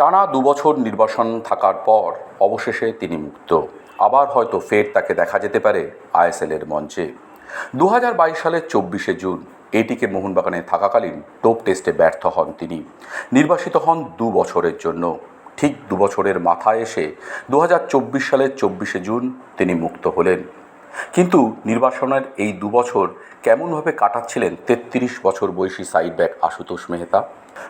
টানা দুবছর নির্বাসন থাকার পর অবশেষে তিনি মুক্ত। আবার হয়তো ফের তাকে দেখা যেতে পারে আইএসএলের মঞ্চে। দু হাজার বাইশ সালের চব্বিশে জুন এটিকে মোহনবাগানে থাকাকালীন টোপ টেস্টে ব্যর্থ হন তিনি। নির্বাসিত হন দু বছরের জন্য। ঠিক দু বছরের মাথায় এসে দু হাজার চব্বিশ সালের চব্বিশে জুন তিনি মুক্ত হলেন। কিন্তু নির্বাসনের এই দু বছর কেমনভাবে কাটাচ্ছিলেন তেত্রিশ বছর বয়সী side back Ashutosh Mehta?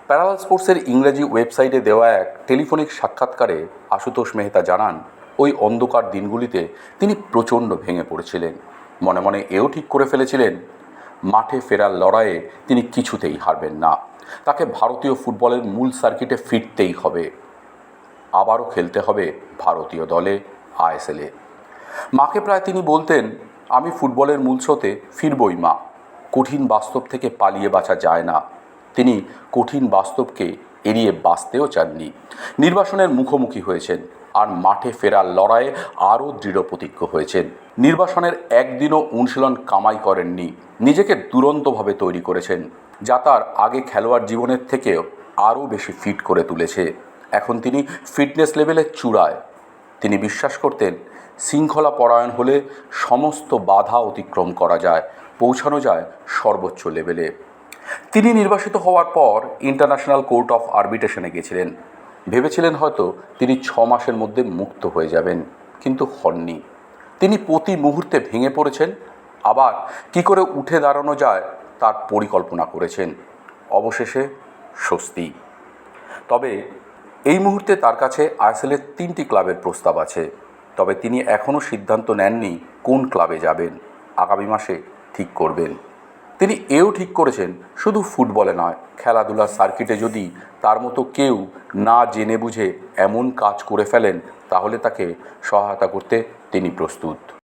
Parallel স্পোর্টসের ইংরেজি ওয়েবসাইটে দেওয়া এক টেলিফোনিক সাক্ষাৎকারে আশুতোষ মেহতা জানান, ওই অন্ধকার দিনগুলিতে তিনি প্রচণ্ড ভেঙে পড়েছিলেন। মনে মনে এও ঠিক করে ফেলেছিলেন, মাঠে ফেরার লড়াইয়ে তিনি কিছুতেই হারবেন না। তাকে ভারতীয় ফুটবলের মূল সার্কিটে ফিরতেই হবে। আবারও খেলতে হবে ভারতীয় দলে, আইএসএলে। মাকে প্রায় তিনি বলতেন, আমি ফুটবলের মূল স্রোতে ফিরবই, মা। কঠিন বাস্তব থেকে পালিয়ে বাঁচা যায় না। তিনি কঠিন বাস্তবকে এড়িয়ে বাঁচতেও চাননি। নির্বাসনের মুখোমুখি হয়েছেন আর মাঠে ফেরার লড়াইয়ে আরও দৃঢ় প্রতিজ্ঞ হয়েছেন। নির্বাসনের একদিনও অনুশীলন কামাই করেননি। নিজেকে দুরন্তভাবে তৈরি করেছেন, যা তার আগে খেলোয়াড় জীবনের থেকেও আরও বেশি ফিট করে তুলেছে। এখন তিনি ফিটনেস লেভেলের চূড়ায়। তিনি বিশ্বাস করতেন, শৃঙ্খলা পরায়ণ হলে সমস্ত বাধা অতিক্রম করা যায়, পৌঁছানো যায় সর্বোচ্চ লেভেলে। তিনি নির্বাসিত হওয়ার পর ইন্টারন্যাশনাল কোর্ট অফ আরবিট্রেশনে গেছিলেন ভেবেছিলেন হয়তো তিনি ছ মাসের মধ্যে মুক্ত হয়ে যাবেন, কিন্তু হননি। তিনি প্রতি মুহূর্তে ভেঙে পড়েছেন, আবার কি করে উঠে দাঁড়ানো যায় তার পরিকল্পনা করেছেন। অবশেষে স্বস্তি। তবে এই মুহূর্তে তার কাছে আইএসএলের তিনটি ক্লাবের প্রস্তাব আছে। তবে তিনি এখনও সিদ্ধান্ত নেননি কোন ক্লাবে যাবেন। আগামী মাসে ঠিক করবেন। তিনি এও ঠিক করেছেন, শুধু ফুটবলে নয়, খেলাধুলার সার্কিটে যদি তার মতো কেউ না জেনে বুঝে এমন কাজ করে ফেলেন, তাহলে তাকে সহায়তা করতে তিনি প্রস্তুত।